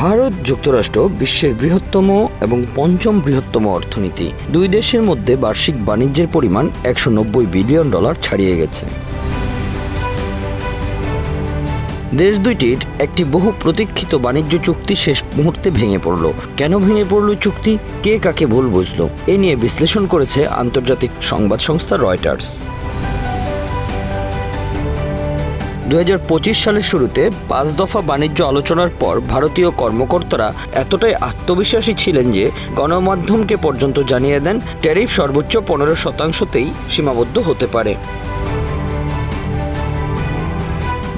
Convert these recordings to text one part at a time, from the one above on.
ভারত যুক্তরাষ্ট্র বিশ্বের বৃহত্তম এবং পঞ্চম বৃহত্তম অর্থনীতি। দুই দেশের মধ্যে বার্ষিক বাণিজ্যের পরিমাণ একশো নব্বই বিলিয়ন ডলার ছাড়িয়ে গেছে। দেশ দুইটির একটি বহু প্রতীক্ষিত বাণিজ্য চুক্তি শেষ মুহূর্তে ভেঙে পড়ল। কেন ভেঙে পড়ল চুক্তি? কে কাকে ভুল বুঝলো? এ নিয়ে বিশ্লেষণ করেছে আন্তর্জাতিক সংবাদ সংস্থা রয়টার্স। দু হাজার পঁচিশ সালের শুরুতে পাঁচ দফা বাণিজ্য আলোচনার পর ভারতীয় কর্মকর্তারা এতটাই আত্মবিশ্বাসী ছিলেন যে গণমাধ্যমকে পর্যন্ত জানিয়ে দেন, ট্যারিফ সর্বোচ্চ পনেরো শতাংশতেই সীমাবদ্ধ হতে পারে।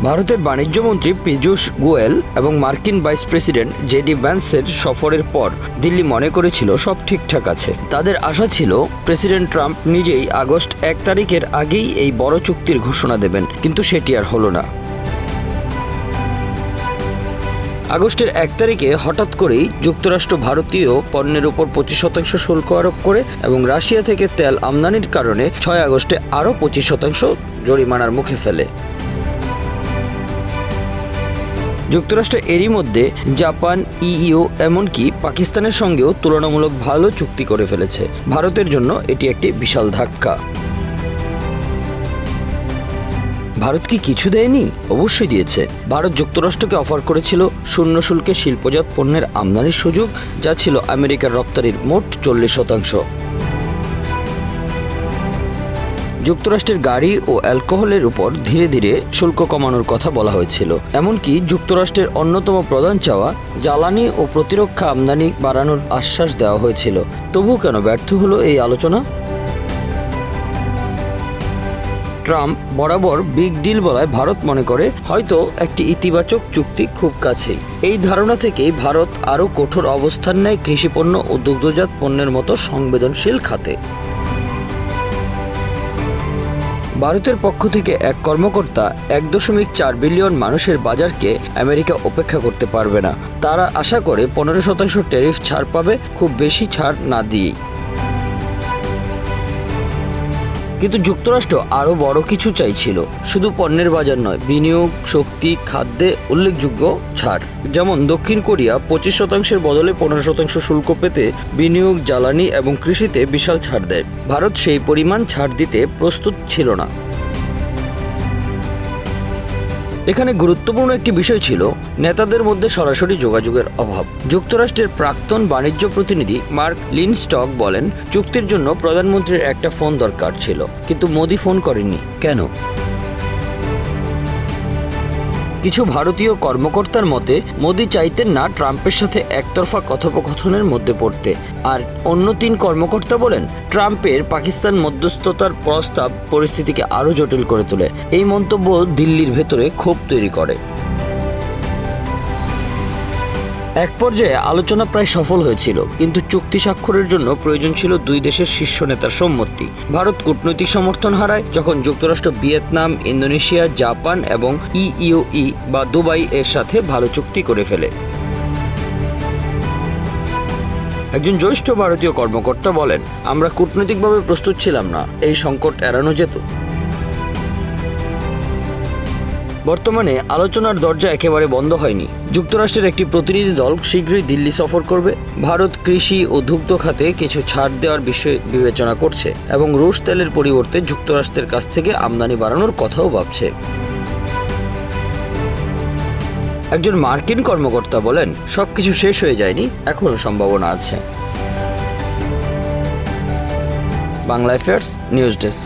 ভারতের বাণিজ্যমন্ত্রী পীযূষ গোয়েল এবং মার্কিন ভাইস প্রেসিডেন্ট জেডি ভ্যান্সের সফরের পর দিল্লি মনে করেছিল সব ঠিকঠাক আছে। তাদের আশা ছিল প্রেসিডেন্ট ট্রাম্প নিজেই আগস্ট এক তারিখের আগেই এই বড় চুক্তির ঘোষণা দেবেন, কিন্তু সেটি আর হলো না। আগস্টের এক তারিখে হঠাৎ করেই যুক্তরাষ্ট্র ভারতীয় পণ্যের উপর পঁচিশ শতাংশ শুল্ক আরোপ করে এবং রাশিয়া থেকে তেল আমদানির কারণে ছয় আগস্টে আরও পঁচিশ শতাংশ জরিমানার মুখে ফেলে। যুক্তরাষ্ট্র এরই মধ্যে জাপান, ইইও, এমনকি পাকিস্তানের সঙ্গেও তুলনামূলক ভালো চুক্তি করে ফেলেছে। ভারতের জন্য এটি একটি বিশাল ধাক্কা। ভারত কি কিছু দেয়নি? অবশ্যই দিয়েছে। ভারত যুক্তরাষ্ট্রকে অফার করেছিল শূন্য শুল্কে শিল্পজাত পণ্যের আমদানির সুযোগ, যা ছিল আমেরিকার রপ্তানির মোট চল্লিশ শতাংশ। যুক্তরাষ্ট্রের গাড়ি ও অ্যালকোহলের উপর ধীরে ধীরে শুল্ক কমানোর কথা বলা হয়েছিল। এমনকি যুক্তরাষ্ট্রের অন্যতম প্রধান চাওয়া, জ্বালানি ও প্রতিরক্ষা আমদানি বাড়ানোর আশ্বাস দেওয়া হয়েছিল। তবু কেন ব্যর্থ হলো এই আলোচনা? ট্রাম্প বরাবর বিগ ডিল বলায় ভারত মনে করে, হয়তো একটি ইতিবাচক চুক্তি খুব কাছেই। এই ধারণা থেকেই ভারত আরও কঠোর অবস্থান নেয় কৃষিপণ্য ও দুগ্ধজাত পণ্যের মতো সংবেদনশীল খাতে। ভারতের পক্ষ থেকে এক কর্মকর্তা এক দশমিক চার বিলিয়ন মানুষের বাজারকে আমেরিকা উপেক্ষা করতে পারবে না। তারা আশা করে পনেরো শতাংশ ট্যারিফ ছাড় পাবে, খুব বেশি ছাড় না দিয়েই। কিন্তু যুক্তরাষ্ট্র আরও বড় কিছু চাইছিল। শুধু পণ্যের বাজার নয়, বিনিয়োগ, শক্তি, খাদ্যে উল্লেখযোগ্য ছাড়। যেমন দক্ষিণ কোরিয়া পঁচিশ শতাংশের বদলে পনেরো শতাংশ শুল্ক পেতে বিনিয়োগ, জ্বালানি এবং কৃষিতে বিশাল ছাড় দেয়। ভারত সেই পরিমাণ ছাড় দিতে প্রস্তুত ছিল না। এখানে গুরুত্বপূর্ণ একটি বিষয় ছিল নেতাদের মধ্যে সরাসরি যোগাযোগের অভাব। যুক্তরাষ্ট্রের প্রাক্তন বাণিজ্য প্রতিনিধি মার্ক লিনস্টক বলেন, চুক্তির জন্য প্রধানমন্ত্রীর একটা ফোন দরকার ছিল, কিন্তু মোদি ফোন করেননি। কেন? কিছু ভারতীয় কর্মকর্তার মতে, মোদী চাইতেন না ট্রাম্পের সাথে একতরফা কথোপকথনের মধ্যে পড়তে। আর অন্য তিন কর্মকর্তা বলেন, ট্রাম্পের পাকিস্তান মধ্যস্থতার প্রস্তাব পরিস্থিতিকে আরও জটিল করে তোলে। এই মন্তব্য দিল্লির ভেতরে ক্ষোভ তৈরি করে। এক পর্যায়ে আলোচনা প্রায় সফল হয়েছিল, কিন্তু চুক্তি স্বাক্ষরের জন্য প্রয়োজন ছিল দুই দেশের শীর্ষ নেতার সম্মতি। ভারত কূটনৈতিক সমর্থন হারায়, যখন যুক্তরাষ্ট্র, ভিয়েতনাম, ইন্দোনেশিয়া, জাপান এবং ইইউই বা দুবাই এর সাথে ভালো চুক্তি করে ফেলে। একজন জ্যেষ্ঠ ভারতীয় কর্মকর্তা বলেন, আমরা কূটনৈতিকভাবে প্রস্তুত ছিলাম না, এই সংকট এড়ানো যেত। বর্তমানে আলোচনার দরজা একেবারে বন্ধ হয়নি। যুক্তরাষ্ট্রের একটি প্রতিনিধি দল শীঘ্রই দিল্লি সফর করবে। ভারত কৃষি ও দুগ্ধ খাতে কিছু ছাড় দেওয়ার বিষয়ে বিবেচনা করছে এবং রুশ তেলের পরিবর্তে যুক্তরাষ্ট্রের কাছ থেকে আমদানি বাড়ানোর কথাও ভাবছে। একজন মার্কিন কর্মকর্তা বলেন, সবকিছু শেষ হয়ে যায়নি এখনও সম্ভাবনা আছে। Bangla affairs news desk